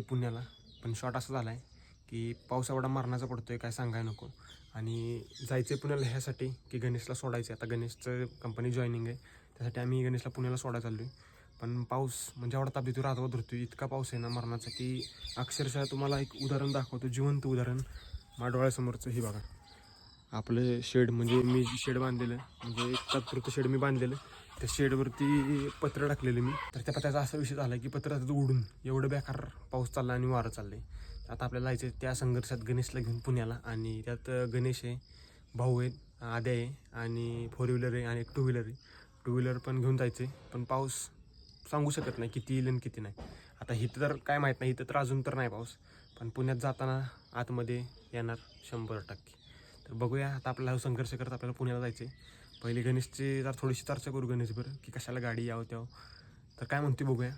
पुण्याला. पण शॉर्ट असा झाला आहे की पाऊस एवढा मरणाचा पडतो आहे काय सांगाय नको. आणि जायचं आहे पुण्याला ह्यासाठी की गणेशला सोडायचं आहे आता गणेशचं कंपनी जॉईनिंग आहे. त्यासाठी आम्ही गणेशला पुण्याला सोडायला चाललो आहे पण पाऊस म्हणजे एवढा ताप देतो रातवर धरतो इतका पाऊस आहे ना मरणाचा की अक्षरशः तुम्हाला एक उदाहरण दाखवतो. जिवंत उदाहरण माझ्या डोळ्यासमोरचं हे बघा. आपलं शेड म्हणजे मी शेड बांधलेलं. म्हणजे एक तात्पुरतं शेड मी बांधलेलं. त्या शेडवरती पत्र टाकलेलं मी. तर त्या पत्र्याचा असा विषय झाला की पत्र आता उडून एवढं बेकार पाऊस चालला आणि वारं चाललंय. आता आपल्याला जायचं आहे त्या संघर्षात गणेशला घेऊन पुण्याला आणि त्यात गणेश आहे भाऊ आहेत आद्या आहे आणि फोर व्हीलर आहे आणि एक टू व्हीलर आहे. टू व्हीलर पण घेऊन जायचं आहे पण पाऊस सांगू शकत नाही किती येईल आणि किती नाही. आता इथं तर काय माहीत नाही इथं तर अजून तर नाही पाऊस. पण पुण्यात जाताना आतमध्ये येणार शंभर टक्के. तर बघूया आता आपल्याला संघर्ष करत आपल्याला पुण्याला जायचं आहे पहिले गणेशची जर थोडीशी चर्चा करू गणेश बरं की कशाला गाडी यावं त्यावं तर काय म्हणते बघूया.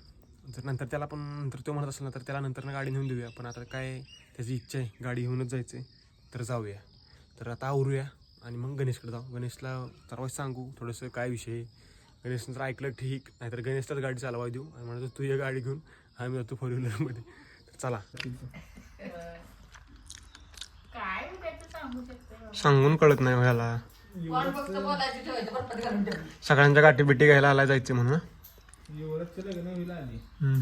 जर नंतर त्याला पण नंतर तो म्हणत असेल ना तर त्याला नंतर ना गाडी नेऊन देऊया. पण आता काय त्याची इच्छा आहे गाडी घेऊनच जायचं आहे तर जाऊया. तर आता आवरूया आणि मग गणेशकडे जाऊ. गणेशला सर्वात सांगू थोडंसं काय विषय गणेशनं जर ऐकलं ठीक नाहीतर गणेशलाच गाडी चालवाय देऊ. आणि म्हणतो तू ये गाडी घेऊन आम्ही जातो फोर व्हीलरमध्ये तर चला. सांगून कळत नाही ह्याला. कोण फक्त बोलायची ठेवायचं बरपत घालून ठेव. सगळ्यांच्या गाठी बिटी घ्यायला आला जायचं म्हणून हं? युवराजचं लग्न होईल आली. हम्म.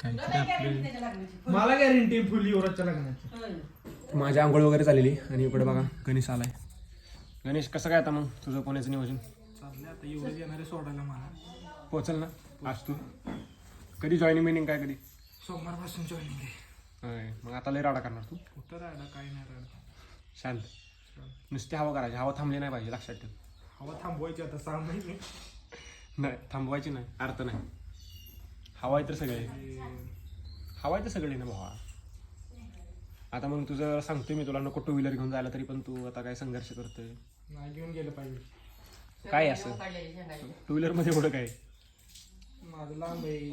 काय तुला नाही guarantee त्याच्या लागण्याची. मला गॅरंटी फुल युवराजच्या लग्नाची. होय. माझी आंघोळ वगैरे झालेली आणि इकडे बघा गणेश आलाय. गणेश कसं काय आता मग तुझं पुण्याचं नियोजन? चाललंय आता युवराज येणारे सोडायला मला. पोचल ना आज तू. कधी जॉईनिंग मिनिंग काय कधी? सोमवारपासून जॉईनिंग आहे. होय, मग आता लय राडा करणार तू. कुठं राहिला काय नाही राहिला शांत. नुसती हवा करायची. हवा थांबली नाही पाहिजे लक्षात ठेव. हवा थांबवायची आता सहा महिने. नाही थांबवायची नाही अर्थ नाही. हवा आहे तर सगळे. हवा आहे तर सगळे ना भावा. आता मग तुझं सांगतोय मी तुला नको टू व्हीलर घेऊन जायला तरी पण तू आता काय संघर्ष करतोय. नाही घेऊन गेलं पाहिजे. काय असं? टू व्हीलरमध्ये एवढं काय? माझं लांब आहे.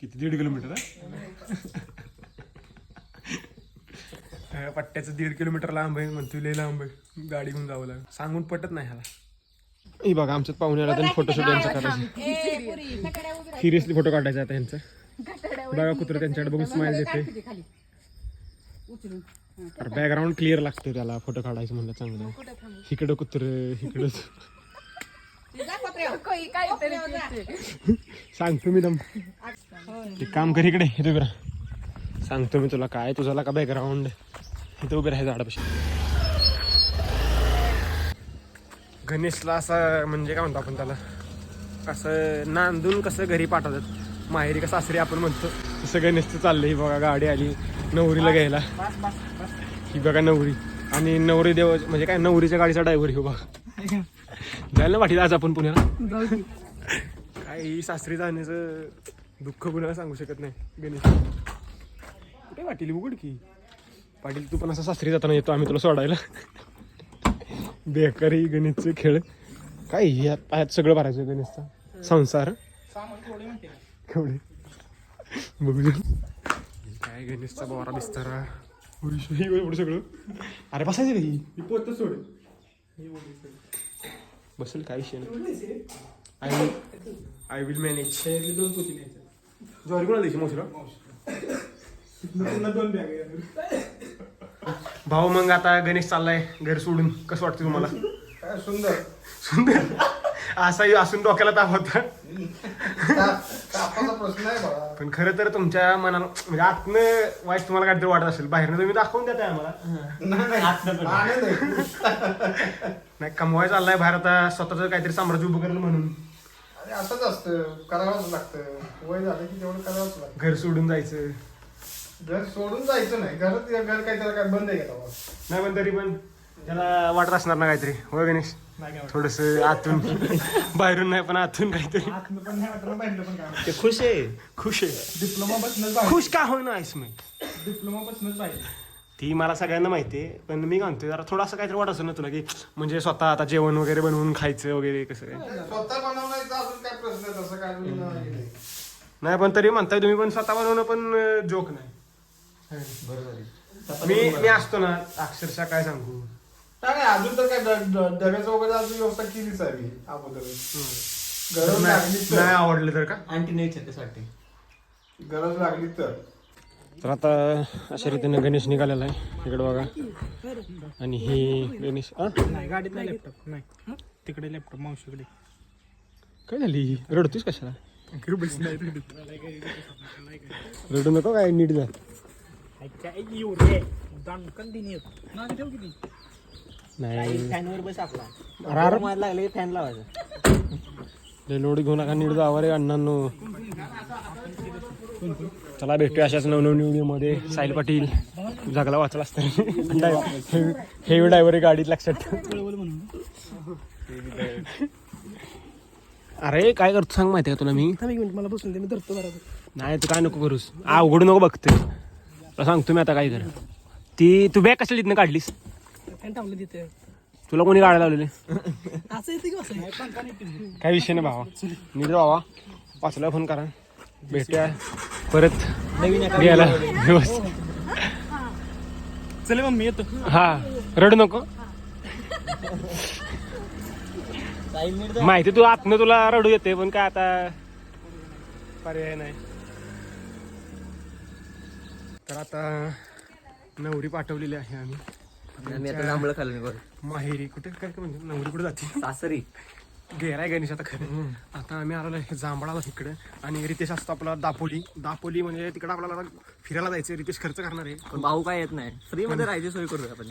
किती दीड किलोमीटर आहे? पट्ट्याचं दीड किलोमीटर लांब आहे म्हणतो लय लांब आहे. गाडी घेऊन जावं लागेल. सांगून पटत नाही ह्याला. ही बघा आमच्यात पाहुणे आला त्यांनी फोटोशूट यांचा करायचं सिरियसली फोटो काढायचा आता यांचा. बघा कुत्र त्यांच्याकडे बघून स्माइल देते अरे बॅकग्राऊंड क्लिअर लागतं त्याला फोटो काढायचं म्हणलं चांगलं. इकडं कुत्र इकडं सांगतो मी दम. काम कर इकडे. सांगतो मी तुला काय तुझा का बॅकग्राऊंड इथे उभे राहायचं झाडापाशी गणेशला असं म्हणजे काय म्हणतो आपण त्याला? असं नांदून कसं घरी पाठवतात? माहेरी का सासरी आपण म्हणतो. तसं गणेशचं चाललंय ही बघा गाडी आली नवरीला घ्यायला. ही बघा नवरी. आणि नवरी देव म्हणजे काय नवरीच्या गाडीचा ड्रायव्हर हो बघा. जायला ना वाटीला आज आपण पुण्याला? काय ही सासरी जाण्याचं दुःख कुणाला सांगू शकत नाही गणेश. कुठे वाटील उघड की. पाटील तू पण असं सासरी जाताना येतो आम्ही तुला सोडायला बेकारी गणेशचे खेळ काय पायात सगळं भरायचं गणेशचा संसार? केवढे बघू. काय गणेशचा बोरा बिस्तारा एवढं सगळं अरे बसायचं का ही ही पोत सोड. बसेल काय विषय नाही? I will I will manage दोन पोती. ज्वारी कोणाला द्यायची मोसरा दोन बॅग. भाऊ मग आता गणेश चाललाय घर सोडून. कसं वाटतं तुम्हाला? काय सुंदर. सुंदर? असाही असून डोक्याला ताप होता. प्रश्न आहे पण खरं तर तुमच्या मनाला म्हणजे आतनं वाईट तुम्हाला काहीतरी वाटत असेल. बाहेरनं तुम्ही दाखवून देताय आम्हाला. नाही, नाही. आनंद आहे. नाही कमवाय चाललाय बाहेर आता स्वतःच काहीतरी साम्राज्य उभं करेल म्हणून. अरे असंच असतं. करावंच लागतं. वय झालं की तेवढं करावंच लागतं. घर सोडून जायचं. घर सोडून जायचं नाही. घरात घर काय त्याला काय बंद आहे का? नाही पण तरी पण त्याला वाटत असणार ना काहीतरी. होय गणेश. थोडस आतून बाहेरून नाही पण आतून काहीतरी. आतनं पण नाही वाटलं बाहेरनं पण काय वाटत. ते खुश आहे. खुश आहे. डिप्लोमा पाहिजे. खुश का होईना इसमें डिप्लोमा बसनच पाहिजे. ती मला सगळ्यांना माहिती आहे पण मी म्हणतोय जरा थोडंसं काहीतरी वाटत ना तुला की म्हणजे स्वतः आता जेवण वगैरे बनवून खायचं वगैरे कसं काय? स्वतः बनवण्याचा अजून काय प्रश्न आहे तसं काय हे. नाही पण तरी म्हणताय तुम्ही पण स्वतः बनवणं पण जोक नाही. मी मी असतो ना अक्षरशः काय सांगू? काय नाही अजून तर काय ड- ड- डब्याचं वगैरे अजून व्यवस्था केलीच आहे मी अगोदर. नाही लागलीच नाही तर. आवडलं तर का? अँटी नेचर कसं वाटते गरज लागली तर. तर आता अशा रीतीने गणेश निघालेला आहे. इकडे बघा. आणि ही गणेश? नाही गाडीत नाही लॅपटॉप नाही. तिकडे लॅपटॉप मावशीकडे. काय झाली? रडतोस कशाला? नाही रडू नको काय नीट जा. नाही. फॅनवर बस आपला. अरे अरे. मला लागले फॅन लावायचा. लय लोड घेऊ नका नीट जावा रे अण्णांनो. चला भेटूया अशाच नवनवीन मध्ये साहिल पाटील जगला वाचला असतं. हेवी ड्रायव्हर गाडीत लक्षात ठेव. अरे काय करतो सांग माहिती का तुला मी? मला बसून दे मी धरतो बरोबर नाही तू काय नको करूस. आ उघडू नको बघते. सांगतो मी आता काय कर ती तू बॅग कशाला तिथनं काढलीस? फॅन थांबले तिथे. तुला कोणी गाड्या लावलेले? असं येते की असं? काय विषय नाही भावा. नीट भावा वाचला फोन करा. भेटूया. परत नवीन गेला दिवस. चले मम्मी येतो. हा रडू नको. माहिती तू आतनं तुला रडू येते पण काय आता पर्याय नाही. तर आता नवरी पाठवलेली आहे आम्ही. मी आता जांभळं खाल्लं बरं माहेरी. कुठे? काय काय म्हणजे नवरी कुठे जाते? सासरी. गेलाय गणेश आता खरं. आता आम्ही आलो आहे जांभळाला इकडे आणि रितेश असतो आपला दापोली. दापोली म्हणजे तिकडे आपल्याला फिरायला जायचं रितेश खर्च करणार आहे. पण भाऊ काय येत नाही. फ्री मध्ये राहायची सोय करू आपण.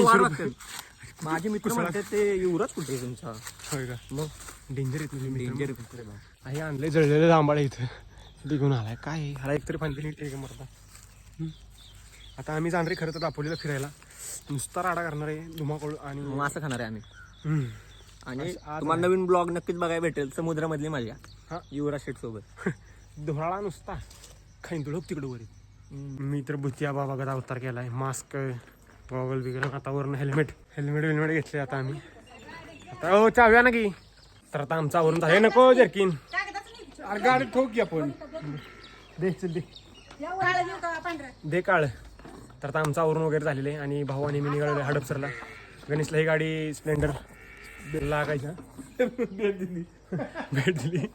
वाढ. लागतात माझे मित्र म्हणतात ते युवराज कुठे आहे तुमचा? होय का? मग? डेंजर येत म्हणजे डेंजर आहे आणले जळलेले जांभळे इथं. घेऊन आलाय. काय आहे? ह्याला एकतरी फांदी नीट आहे का मरता. आता आम्ही जाणार खरं तर दापोलीला फिरायला. नुसता राडा करणार आहे धुमाकूळ आणि मग असं खाणार आहे आम्ही. हम्म. आणि तुम्हाला नवीन ब्लॉग नक्कीच बघायला भेटेल समुद्रामधली हा. माझ्या युवराज शेठ सोबत. धुराळा नुसता. खैंदुळप तिकडं वर. मी तर भुतिया बाबा अवतार केलाय. मास्क गॉगल वगैरे आता वरनं हेल्मेट. हेल्मेट वेल्मेट घेतले आता आम्ही. आता हो चाव्या ना की. तर आता आमचा आवरून झालं. नको जर्किन. अरे गाडी ठोक की आपण. दे चल दे. दे काळ. तर आता आमचं आवरून वगैरे झालेलं आहे आणि भाऊ आणि मी निघालेलो हडपसरला. गणेशला ही गाडी स्प्लेंडर लागायच्या. भेट दिली.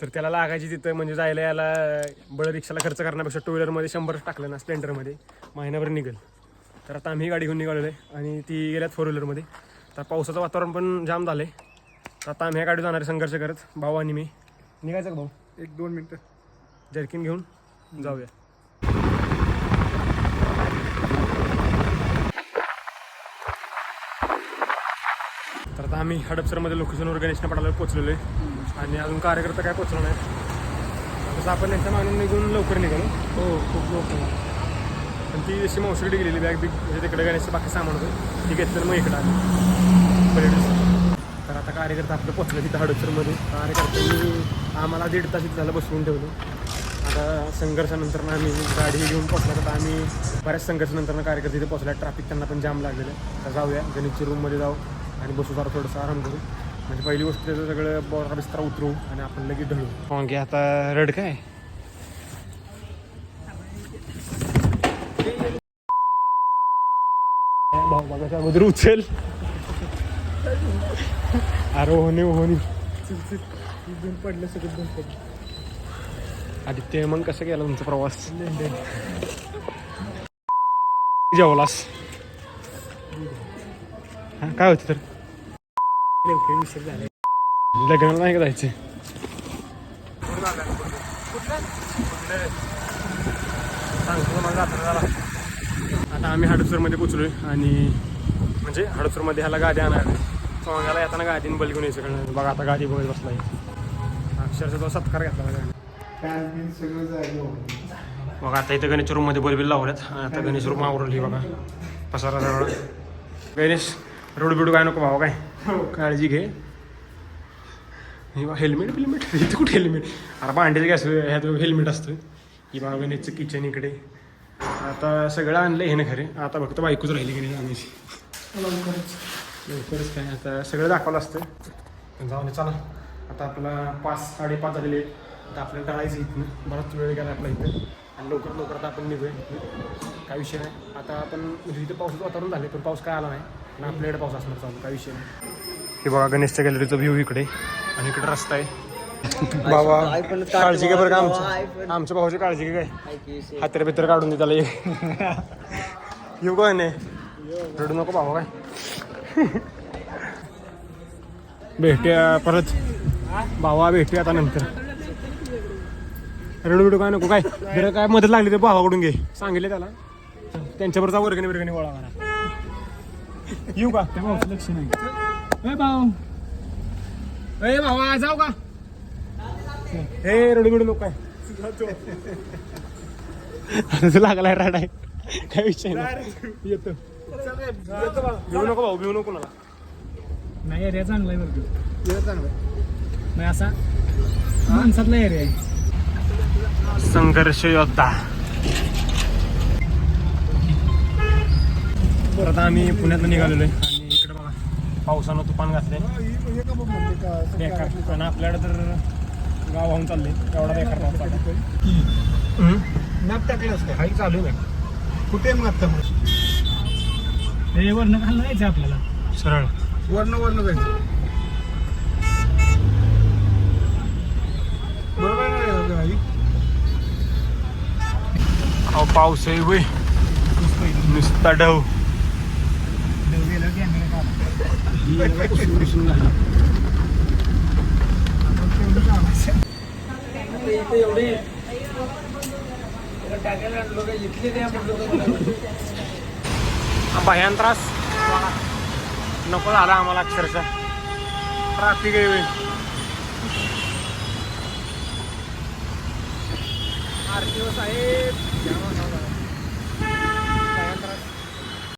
तर त्याला लागायची तिथं म्हणजे जायला याला बळ रिक्षाला खर्च करण्यापेक्षा टू व्हीलरमध्ये शंभर टाकलं ना स्प्लेंडरमध्ये महिनाभर निघेल. तर आता आम्ही ही गाडी घेऊन निघालेलो आहे आणि ती गेल्यात फोर व्हीलरमध्ये तर पावसाचं वातावरण पण जाम झालं आहे तर आता आम्ही ह्या गाडी जाणार आहे संघर्ष करत भाऊ आणि मी. निघायचं का भाऊ? एक दोन मिनिटं. जर्किन घेऊन जाऊया. आम्ही हडपसरमध्ये लोकेशनवर गणेशना पडायला पोचलेलो आहे. आणि अजून कार्यकर्ता काय पोचलो नाही. तसं आपण त्यांच्या मागून निघून लवकर निघालो. हो खूप लवकर. पण ती अशी मावशीकडे गेलेली बॅग बिग म्हणजे तिकडे गणेशचं बाकी सामान होतं. ती घेतलं मग इकडं आली. परेड तर आता कार्यकर्ता आपलं पोचलं तिथं हडपसरमध्ये. कार्यकर्त्यांनी आम्हाला दीड तास इथं झालं बसवून ठेवलं. आता संघर्षानंतर आम्ही गाडी घेऊन पोचला तर आम्ही बऱ्याच संघर्षानंतर कार्यकर्ते इथे पोचला ट्रॅफिक त्यांना पण जाम लागलेलं. तर जाऊया. गणेशच्या रूममध्ये जाऊ. आणि बसू जरा थोडंसं आराम करू. म्हणजे पहिली गोष्ट त्याचं सगळं बोरा बिस्तरा उतरू आणि आपण लगेच ढळू. मग की आता रड काय? भाऊ बघाच्या अगोदर उचल. अरे होणे होणे दोन सगळं दोन पडलं आणि ते मग कसं गेला तुमचा प्रवास? जेवलास? काय होतं तर? विषय झाले. लग्नाला नाही का जायचं? आता आम्ही हडपसरमध्ये पोचलोय आणि म्हणजे हडपसरमध्ये ह्याला गादी आणणार सोंगाला येताना गादीने बल घेऊन यायचं बघा आता गादी बघत बसलाय. अक्षरशः तो सत्कार घेतला बघा. आता इथं गणेश रूममध्ये बलबिल लावल्यात आता गणेश रूम आवरली बघा. पसारा गणेश रोड बिडू काय नको भावा काय? काळजी घे. हेल्मेट बिल्मेट इथं कुठे हेल्मेट अरे भांड्याचं गॅस ह्यात हेल्मेट असतं ही बघा गणेशचं किचन इकडे. आता सगळं आणलं हे ना खरे. आता फक्त बायकोच राहिली गणेश आणायची लवकरच. काय? आता सगळं दाखवलं असतं जाऊन दे, चला. आता आपला पाच साडेपाच झालेले आहेत. आता आपल्याला टळायचं इथनं. बराच वेळ गेला आपला इथं. आणि लवकर लवकर आता आपण निघूया काय विषय नाही. आता आपण म्हणजे इथं पावसाचं वातावरण झालं पण पाऊस काय आला नाही. आणि आपल्याकडे पाऊस असणार चालू काय विषय नाही. हे बघा गणेशच्या गॅलरीचा व्ह्यू इकडे. आणि इकडे रस्ता आहे. बाबा काळजी घे बरं का आमची. आमच्या भावाची काळजी घे काय? हातर बितर काढून दे त्याला ये. येऊ काय नाही रडू नको भावा काय? भेटूया परत. भावा भेटूया आता नंतर. रडू बिडू काय नको काय? जर काय मदत लागली तर भावाकडून घे. सांगितले त्याला. त्यांच्याबरोबर वर्गणी वर्गणी गोळा करा. येऊ का त्या भाऊचं लक्ष नाही ए भाऊ ए भावा जाऊ का हे रडू बिडू नको काय आता तू लागलाय रडाय काय विषय नाही येतो भिवू नको भाऊ भिवू नको मला नाही एरिया चांगला आहे बरं चांगला नाही असा माणसातला एरिया आहे संघर्ष योद्धा परत आम्ही पुण्यात निघालेलो आहे. आणि इकडे बघा पावसानं तुफान घातलंय. बेकार. आणि आपल्याकडे तर गाव वाहून चाललंय. एवढा बेकार पाऊस चालला मॅप टाकलास काय काही चालू आहे कुठे मॅप हे वर्ण घालणं यायचं आपल्याला. सरळ. वर्ण वर्ण जायचं. बरोबर आहे पाऊस आहे वय. नुसता डव गेलं कॅमेरा भयान त्रास नको झाला आम्हाला अक्षरशः. ट्राफिक आहे आर टी ओ साहेब